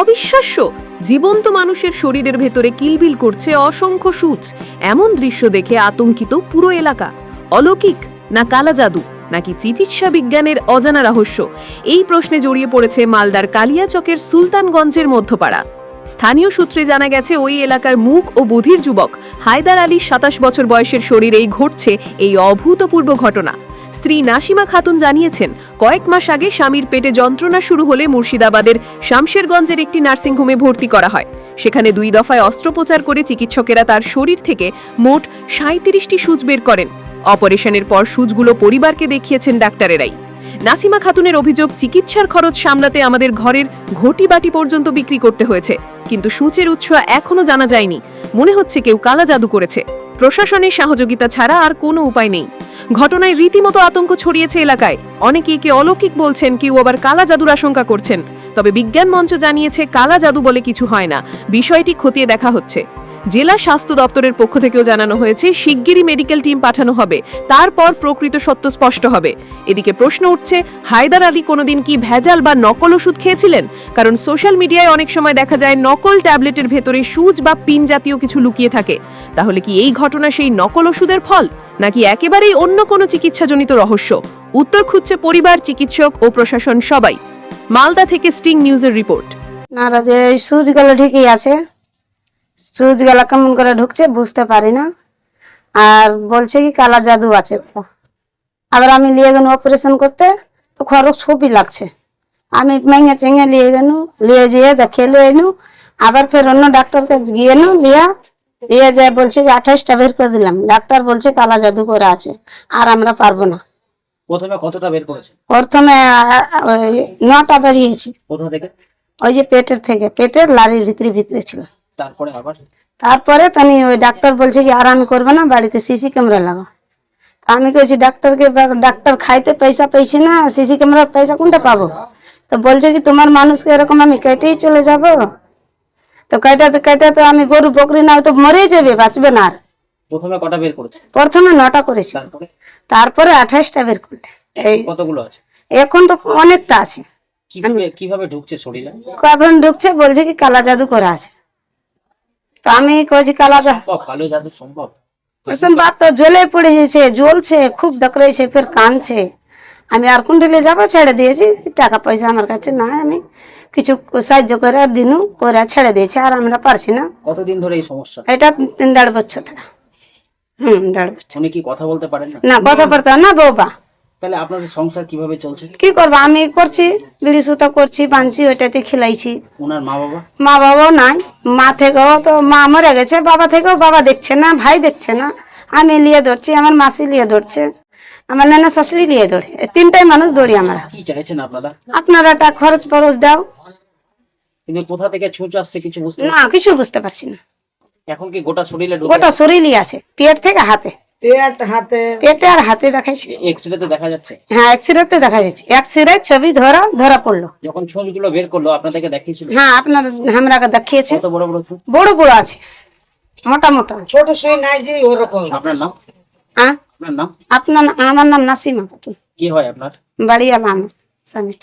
অবিশ্বাস্য। জীবন্ত মানুষের শরীরের ভেতরে কিলবিল করছে অসংখ্য সূচ। এমন দৃশ্য দেখে আতঙ্কিত পুরো এলাকা। অলৌকিক, না কালা জাদু, নাকি চিকিৎসা বিজ্ঞানের অজানা রহস্য? এই প্রশ্নে জড়িয়ে পড়েছে মালদার কালিয়াচকের সুলতানগঞ্জের মধ্যপাড়া। স্থানীয় সূত্রে জানা গেছে, ওই এলাকার মুখ ও বধির যুবক হায়দার আলী সাতাশ বছর বয়সের শরীরেই ঘটছে এই অভূতপূর্ব ঘটনা। স্ত্রী নাসিমা খাতুন জানিয়েছেন, কয়েক মাস আগে স্বামীর পেটে যন্ত্রণা শুরু হলে মুর্শিদাবাদের শামশেরগঞ্জের একটি নার্সিংহোমে ভর্তি করা হয়। সেখানে দুই দফায় অস্ত্রোপচার করে চিকিৎসকেরা তার শরীর থেকে মোট সাঁত্রিশটি সুচ বের করেন। অপারেশনের পর সুচগুলো পরিবারকে দেখিয়েছেন ডাক্তারেরাই। নাসিমা খাতুনের অভিযোগ, চিকিৎসার খরচ সামলাতে আমাদের ঘরের ঘটি বাটি পর্যন্ত বিক্রি করতে হয়েছে। কিন্তু সূচের উৎস এখনও জানা যায়নি। মনে হচ্ছে কেউ কালা জাদু করেছে। প্রশাসনের সহযোগিতা ছাড়া আর কোনো উপায় নেই। ঘটনায় রীতিমতো আতঙ্ক ছড়িয়েছে এলাকায়। অনেকে একে অলৌকিক বলছেন কেউ আবার কালা জাদুর আশঙ্কা করছেন। তবে বিজ্ঞান মঞ্চ জানিয়েছে কালা জাদু বলে কিছু হয় না। বিষয়টি খতিয়ে দেখা হচ্ছে। জেলা স্বাস্থ্য দপ্তরের পক্ষ থেকেও জানানো হয়েছে, শিগগিরই মেডিকেল টিম পাঠানো হবে। তারপর প্রকৃত সত্য স্পষ্ট হবে। এদিকে প্রশ্ন উঠছে, হায়দার আলী কোনোদিন কি ভেজাল বা নকল ওষুধ খেয়েছিলেন? কারণ সোশ্যাল মিডিয়ায় অনেক সময় দেখা যায় নকল ট্যাবলেটের ভেতরে সুচ বা পিন জাতীয় কিছু লুকিয়ে থাকে। তাহলে কি এই ঘটনা সেই নকল ওষুধের ফল? নাকি একেবারেই অন্য কোনো চিকিৎসাজনিত রহস্য? উত্তর খুঁজছে পরিবার, চিকিৎসক ও প্রশাসন সবাই। মালদা থেকে স্টিং নিউজের রিপোর্ট। না যে এই সুচগুলো ঠিকই আছে। সুচগুলো কেমন করে ঢুকছে বুঝতে পারি না। আর বলছে কি, কালা জাদু আছে। আবার আমি নিয়ে গেল অপারেশন করতে, তো খরচ খুবই লাগছে। আমি মেঙে চেঙে নিয়ে গেল নিয়ে যেয়ে দেখিয়ে এনু। আবার ফের অন্য ডাক্তারকে গিয়ে নু লিয়া নিয়ে যায় বলছে যে আঠাশটা বের করে দিলাম। ডাক্তার বলছে কালা জাদু করে আছে। আর আমরা পারব না। প্রথমে কতটা বের করেছে? প্রথমে নটা বেরিয়েছি। কোথা থেকে? ওই যে পেটের থেকে। পেটের লারির ভিতরে ভিতরে ছিল। তারপরে আবার? তারপরে তানি ওই ডাক্তার বলছে কি আর আমি করব না বাড়িতে সিসি ক্যামেরা লাগাও। তা আমি কইছি ডাক্তারকে ডাক্তার খাইতে পয়সা পেয়েছি না সিসি ক্যামেরার পয়সা কোনটা পাবো? তো বলছে কি তোমার মানুষকে এরকম আমি কেটেই চলে যাব? তো কেটাতে কেটাতে আমি গরু বকরি না তো মরেই যাবে বাঁচবে না আর। প্রথমে কটা বের করেছে? প্রথমে নটা করেছি। তারপরে? আঠাশটা বের করলে। এই কতগুলো আছে? এখন তো অনেকটা আছে। কীভাবে কীভাবে ঢুকছে শরীরে? কখন ঢুকছে বলছে কি কালা জাদু করা আছে। তো আমি কইছি কালা জাদু কালো জাদু সম্ভব? বাপ তো জ্বলে পড়ে গেছে জ্বলছে খুব ডকরেছে ফের কানছে আমি আর কুণ্ডলে যাব ছেড়ে দিয়েছি টাকা পয়সা আমার কাছে না আমি কিছু সাহায্য করে আর দিনু করে ছেড়ে দিয়েছে আর আমরা পারছি না। কতদিন ধরে এই সমস্যা? এটা তিন দেড় বছর ধরে। হুম দেড় বছর। উনি কি কথা বলতে পারেন না? না কথা বলতে না বৌবা তাহলে আপনাদের সংসার কীভাবে চলছে? কি করব? আমি করছি বিড়ি সুতা করছি ওইটাতে খেলাইছি। ওনার মা বাবা? মা বাবাও নাই। মা থেকেও তো মা মরে গেছে বাবা থেকেও বাবা দেখছে না ভাই দেখছে না। আমি লিয়ে ধরছি আমার মাসি লিয়ে ধরছে। আমার নানা শাশুড়ি ধরে এই তিনটাই মানুষ দৌড়ি আমরা। কি চাইছেন আপনারা? আপনারা একটা খরচ ফরচ দাও। কিন্তু কোথা থেকে ছুঁচ আসছে কিছু বুঝতে না কিছু বুঝতে পারছি না। এখন কি গোটা শরীরে ঢুকে গোটা শরীরই আছে পেট থেকে হাতে। পেট হাতে। পেটে আর হাতে দেখাইছে। এক্সরে তে দেখা যাচ্ছে? হ্যাঁ এক্সরেতে দেখা যাচ্ছে। এক্সরে ছবি ধরা ধরা পড়ল। যখন ছুঁচগুলো বের করল আপনাদেরকে দেখিয়েছিল? হ্যাঁ আপনার আমরাকে দেখিয়েছে। কত বড় বড় ছুঁচ? বড় বড় আছে মোটা মোটা। ছোট সুই নাই যে ওরকম। আপনার নাম? আপনার আমার নাম নাসিমা কি হয় আপনার? বাড়ি আলাম স্বামী